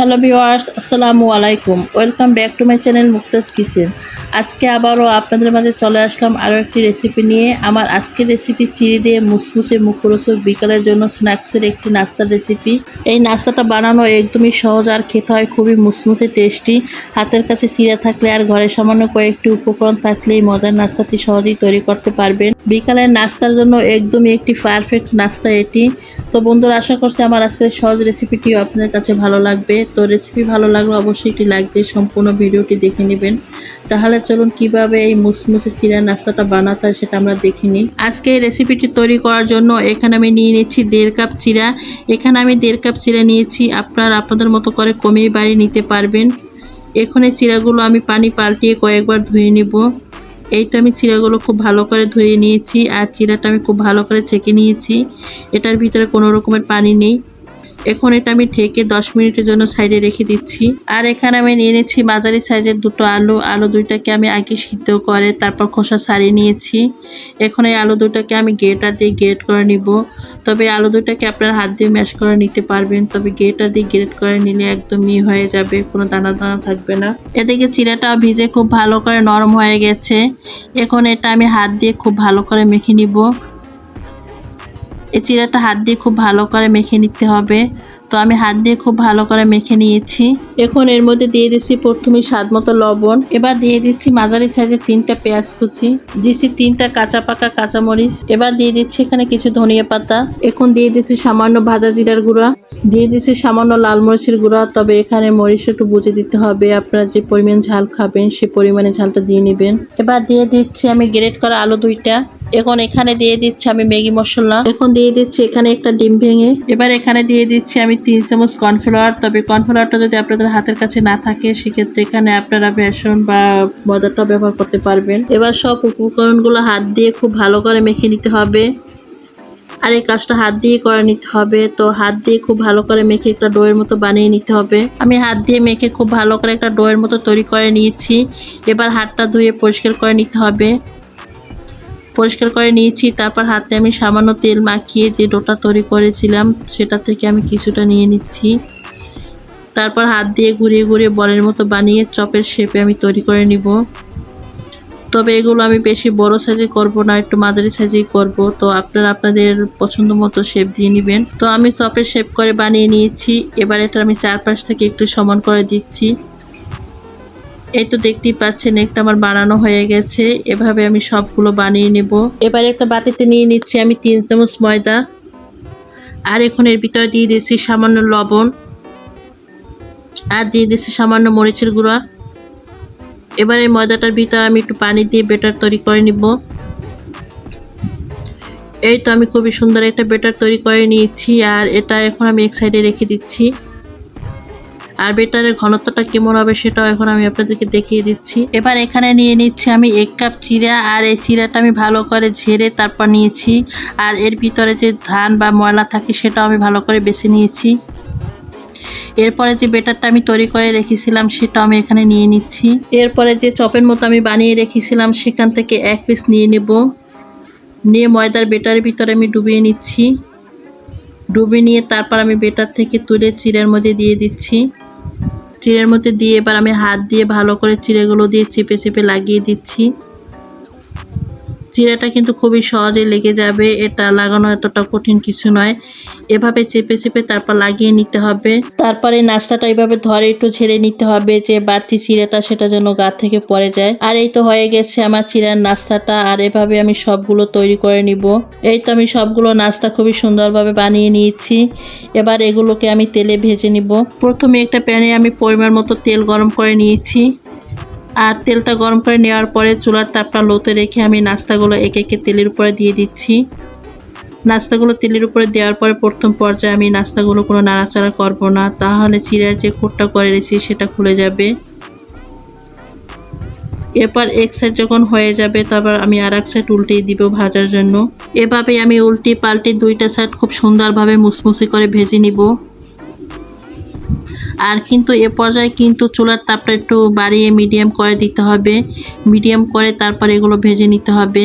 Hello viewers আসসালামু আলাইকুম। Welcome back to my channel Mukta's kitchen. আজকে আবারও আপনাদের মাঝে চলে আসলাম আরও একটি রেসিপি নিয়ে। আমার আজকের রেসিপি চিড়ি দিয়ে মুসমুসে মুখরোচক বিকালের জন্য স্ন্যাক্সের একটি নাস্তার রেসিপি এই নাস্তাটা বানানো একদমই সহজ আর খেতে হয়, খুবই মুসমুসে টেস্টি হাতের কাছে চিড়া থাকলে আর ঘরে সামান্য কয়েকটি উপকরণ থাকলে এই মজার নাস্তাটি সহজেই তৈরি করতে পারবেন। বিকালের নাস্তার জন্য একদমই একটি পারফেক্ট নাস্তা এটি। তো বন্ধুরা, আশা করছি আমার আজকের সহজ রেসিপিটিও আপনাদের কাছে ভালো লাগবে। তো রেসিপি ভালো লাগলে অবশ্যই লাইক দিয়ে সম্পূর্ণ ভিডিওটি দেখে নেবেন। তাহলে চলুন কীভাবে এই মুসমুসে চিরা নাস্তাটা বানাতে হয় সেটা আমরা দেখে নিই। আজকে এই রেসিপিটি তৈরি করার জন্য এখানে আমি নিয়ে নিচ্ছি দেড় কাপ চিরা এখানে আমি দেড় কাপ চিরা নিয়েছি, আপনারা আপনাদের মতো করে কমিয়ে বাড়ি নিতে পারবেন। এখন চিরাগুলো আমি পানি পাল্টিয়ে কয়েকবার ধুয়ে নিব। এই তো আমি চিরাগুলো খুব ভালো করে ধুয়ে নিয়েছি আর চিরাটা আমি খুব ভালো করে ছেঁকে নিয়েছি। এটার ভিতরে কোনো রকমের পানি নেই। এখন এটা আমি ঢেকে দশ মিনিটের জন্য সাইডে রেখে দিচ্ছি। আর এখানে আমি নিয়ে নিচ্ছি মাঝারি সাইজের দুটো আলু। আলু দুইটাকে আমি আগে সিদ্ধ করে তারপর খোসা সারিয়ে নিয়েছি। এখন এই আলু দুটাকে আমি গেটার দিয়ে গ্রেট করে নিব। তবে আলু দুটাকে আপনার হাত দিয়ে ম্যাশ করে নিতে পারবেন। তবে গেটার দিয়ে গ্রেট করে নিলে একদম একদমই হয়ে যাবে, কোনো দানা দানা থাকবে না। এদিকে চিরাটাও ভিজে খুব ভালো করে নরম হয়ে গেছে। এখন এটা আমি হাত দিয়ে খুব ভালো করে মেখে নিব। এই চিরাটা হাত দিয়ে খুব ভালো করে মেখে নিতে হবে। তো আমি হাত দিয়ে খুব ভালো করে মেখে নিয়েছি। এখন এর মধ্যে দিয়ে দিচ্ছি প্রথমে স্বাদ মতো লবণ। এবার দিয়ে দিচ্ছি মাঝারি সাইজের তিনটা পেঁয়াজ কুচি। দিচ্ছি তিনটা কাঁচা পাকা কাঁচামরিচ। এবার দিয়ে দিচ্ছি এখানে কিছু ধনিয়া পাতা। এখন দিয়ে দিচ্ছি সামান্য ভাজা জিরার গুঁড়া। দিয়ে দিচ্ছি সামান্য লাল মরিচের গুঁড়া, তবে এখানে মরিচ একটু বুঝে দিতে হবে আপনারা যে পরিমাণ ঝাল খাবেন, সে পরিমাণে ঝালটা দিয়ে নেবেন। এবার দিয়ে দিচ্ছি আমি গ্রেট করা আলু দুইটা। এখন এখানে দিয়ে দিচ্ছি আমি ম্যাগি মশলা। এখন দিয়ে দিচ্ছি এখানে একটা ডিম ভেঙে। এবার এখানে দিয়ে দিচ্ছি আমি তিন চামচ কর্নফ্লাওয়ার। তবে কর্নফ্লাওয়ারটা যদি আপনাদের হাতের কাছে না থাকে, সেক্ষেত্রে এখানে আপনারা বেসন বা ময়দাটা ব্যবহার করতে পারবেন। এবার সব উপকরণগুলো হাত দিয়ে খুব ভালো করে মেখে নিতে হবে। আর এই কাজটা হাত দিয়ে করে নিতে হবে। তো হাত দিয়ে খুব ভালো করে মেখে একটা ডোয়ের মতো বানিয়ে নিতে হবে। আমি হাত দিয়ে মেখে খুব ভালো করে একটা ডোয়ের মতো তৈরি করে নিয়েছি। এবার হাতটা ধুয়ে পরিষ্কার করে নিতে হবে। পরিষ্কার করে নিয়েছি, তারপর হাতে আমি সামান্য তেল মাখিয়ে যে ডোটা তৈরি করেছিলাম, সেটা থেকে আমি কিছুটা নিয়ে নিচ্ছি। তারপর হাত দিয়ে ঘুরিয়ে ঘুরিয়ে বলের মতো বানিয়ে চপের শেপে আমি তৈরি করে নিব। তবে এগুলো আমি বেশি বড় সাইজে করব না, একটু মাঝারি সাইজেই করব। তো আপনারা আপনাদের পছন্দ মতো শেপ দিয়ে নেবেন। তো আমি চপের শেপ করে বানিয়ে নিয়েছি। এবার এটা আমি চারপাশ থেকে একটু সমান করে দিচ্ছি। এই তো দেখতেই পাচ্ছেন, একটা আমার বানানো হয়ে গেছে। এভাবে আমি সবগুলো বানিয়ে নেব। এবার একটা বাটিতে নিয়ে নিচ্ছি আমি তিন চামচ ময়দা। আর এখন এর ভিতরে দিয়ে দিচ্ছি সামান্য লবণ। আর দিয়ে দিচ্ছি সামান্য মরিচের গুঁড়া। এবার এই ময়দাটার ভিতর আমি একটু পানি দিয়ে বেটার তৈরি করে নিব। এই তো আমি খুবই সুন্দর একটা বেটার তৈরি করে নিয়েছি আর এটা এখন আমি এক সাইডে রেখে দিচ্ছি। আর বেটারের ঘনত্বটা কেমন হবে সেটাও এখন আমি আপনাদেরকে দেখিয়ে দিচ্ছি। এবার এখানে নিয়ে নিচ্ছি আমি এক কাপ চিরা আর এই চিরাটা আমি ভালো করে ঝেড়ে তারপর নিয়েছি। আর এর ভিতরে যে ধান বা ময়লা থাকে সেটাও আমি ভালো করে বেছে নিয়েছি। এরপরে যে বেটারটা আমি তৈরি করে রেখেছিলাম সেটা আমি এখানে নিয়ে নিচ্ছি। এরপরে যে চপের মতো আমি বানিয়ে রেখেছিলাম সেখান থেকে এক পিস নিয়ে নেব। নিয়ে ময়দার বেটারের ভিতরে আমি ডুবিয়ে নিচ্ছি। ডুবিয়ে নিয়ে তারপর আমি বেটার থেকে তুলে চিড়ের মধ্যে দিয়ে দিচ্ছি। চিড়ের মধ্যে দিয়ে এবার আমি হাত দিয়ে ভালো করে চিড়েগুলো দিয়ে চেপে চেপে লাগিয়ে দিচ্ছি। চিড়াটা কিন্তু খুবই সহজে লেগে যাবে। এটা লাগানো এতটা কঠিন কিছু নয়। এভাবে চেপে চেপে তারপর লাগিয়ে নিতে হবে। তারপরে নাস্তাটা এইভাবে ধরে একটু ঝেড়ে নিতে হবে যে বাড়তি চিড়াটা সেটা যেন গা থেকে পড়ে যায়। আর এই তো হয়ে গেছে আমার চিড়ার নাস্তাটা। আর এভাবে আমি সবগুলো তৈরি করে নিব। এই তো আমি সবগুলো নাস্তা খুবই সুন্দরভাবে বানিয়ে নিয়েছি। এবার এগুলোকে আমি তেলে ভেজে নিব। প্রথমে একটা প্যানে আমি পরিমাণ মতো তেল গরম করে নিয়েছি। আর তেলটা গরম করে নেওয়ার পরে চুলার তাপটা লোতে রেখে আমি নাস্তাগুলো একে একে তেলের উপরে দিয়ে দিচ্ছি। নাস্তাগুলো তেলের উপরে দেওয়ার পরে প্রথম পর্যায়ে আমি নাস্তাগুলো কোনো নাড়াচাড়া করব না, তাহলে চিড়ার যে কোটটা করে রেখেছি সেটা খুলে যাবে। এরপর এক সাইড যখন হয়ে যাবে তারপর আমি আর এক সাইড উল্টিয়ে দিব ভাজার জন্য। এভাবে আমি উল্টি পাল্টি দুইটা সাইড খুব সুন্দরভাবে মুসমুসি করে ভেজে নিব। আর কিন্তু এ পর্যায়ে কিন্তু চুলার তাপটা একটু বাড়িয়ে মিডিয়াম করে দিতে হবে। মিডিয়াম করে তারপর এগুলো ভেজে নিতে হবে।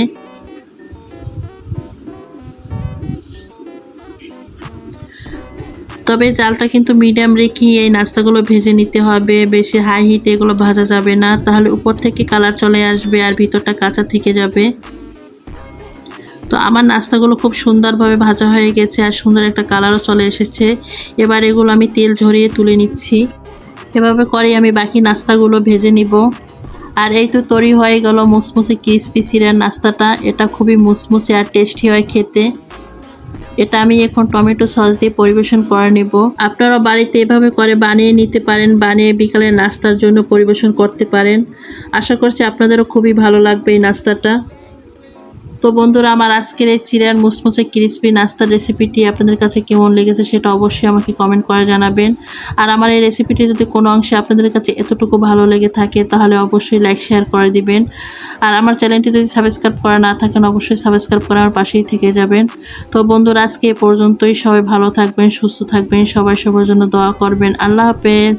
তবে জালটা কিন্তু মিডিয়াম রেখে এই নাস্তাগুলো ভেজে নিতে হবে। বেশি হাই হিটে এগুলো ভাজা যাবে না। তাহলে উপর থেকে কালার চলে আসবে আর ভিতরটা কাঁচা থেকে যাবে। তো আমার নাস্তাগুলো খুব সুন্দরভাবে ভাজা হয়ে গেছে আর সুন্দর একটা কালারও চলে এসেছে। এবার এগুলো আমি তেল ঝরিয়ে তুলে নিচ্ছি। এভাবে করে আমি বাকি নাস্তাগুলো ভেজে নিব। আর এই তো তৈরি হয়ে গেল মুসমুসে ক্রিসপি সিরার নাস্তাটা। এটা খুবই মুসমুসে আর টেস্টি হয় খেতে। এটা আমি এখন টমেটো সস দিয়ে পরিবেশন করে নেব। আপনারা বাড়িতে এভাবে করে বানিয়ে নিতে পারেন, বানিয়ে বিকালে নাস্তার জন্য পরিবেশন করতে পারেন। আশা করছি আপনাদেরও খুবই ভালো লাগবে এই নাস্তাটা। তো বন্ধুরা, আমার আজকের এই চিরার মুসমুসে ক্রিসপি নাস্তার রেসিপিটি আপনাদের কাছে কেমন লেগেছে সেটা অবশ্যই আমাকে কমেন্ট করে জানাবেন। আর আমার এই রেসিপিটি যদি কোনো অংশে আপনাদের কাছে এতটুকু ভালো লেগে থাকে, তাহলে অবশ্যই লাইক শেয়ার করে দিবেন। আর আমার চ্যানেলটি যদি সাবস্ক্রাইব করা না থাকেন, অবশ্যই সাবস্ক্রাইব করে আমার পাশেই থেকে যাবেন। তো বন্ধুরা, আজকে এ পর্যন্তই। সবাই ভালো থাকবেন, সুস্থ থাকবেন, সবাই সবার জন্য দোয়া করবেন। আল্লাহ হাফেজ।